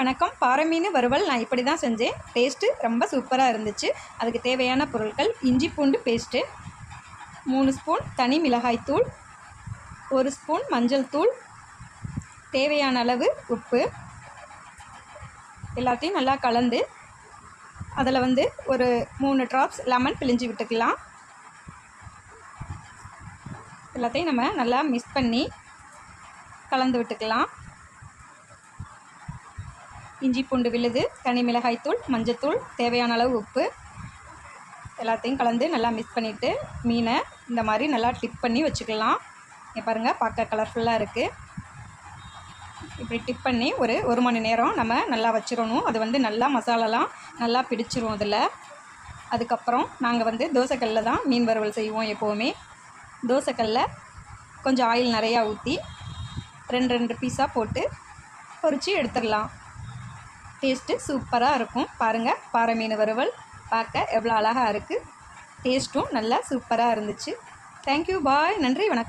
வணக்கம். பாறை மீன் வறுவல் நான் இப்படி தான் செஞ்சேன். டேஸ்ட்டு ரொம்ப சூப்பராக இருந்துச்சு. அதுக்கு தேவையான பொருட்கள் இஞ்சி பூண்டு பேஸ்ட்டு மூணு ஸ்பூன் தனி மிளகாய் தூள் ஒரு ஸ்பூன் மஞ்சள் தூள் தேவையான அளவு உப்பு எல்லாத்தையும் நல்லா கலந்து அதில் வந்து ஒரு மூணு ட்ராப்ஸ் லெமன் பிழிஞ்சு விட்டுக்கலாம். எல்லாத்தையும் நம்ம நல்லா மிக்ஸ் பண்ணி கலந்து விட்டுக்கலாம். இஞ்சி பூண்டு விழுது தனி மிளகாய்த்தூள் மஞ்சத்தூள் தேவையான அளவு உப்பு எல்லாத்தையும் கலந்து நல்லா மிக்ஸ் பண்ணிவிட்டு மீனை இந்த மாதிரி நல்லா டிப் பண்ணி வச்சுக்கலாம். இங்கே பாருங்கள் பார்க்க கலர்ஃபுல்லாக இருக்குது இப்படி டிப் பண்ணி ஒரு ஒரு மணி நேரம் நம்ம நல்லா வச்சிடணும். அது வந்து நல்லா மசாலாலாம் நல்லா பிடிச்சிரும் அதில். அதுக்கப்புறம் நாங்கள் வந்து தோசைக்கல்லில் தான் மீன் வறுவல் செய்வோம் எப்போவுமே. தோசைக்கல்லில் கொஞ்சம் ஆயில் நிறையா ஊற்றி ரெண்டு ரெண்டு பீஸாக போட்டு பொரித்து எடுத்துடலாம். டேஸ்ட்டு சூப்பராக இருக்கும். பாருங்கள் பாறை மீன் வறுவல் பார்க்க எவ்வளோ அழகாக இருக்குது டேஸ்ட்டும் நல்லா சூப்பராக இருந்துச்சு. தேங்க்யூ பாய் நன்றி வணக்கம்.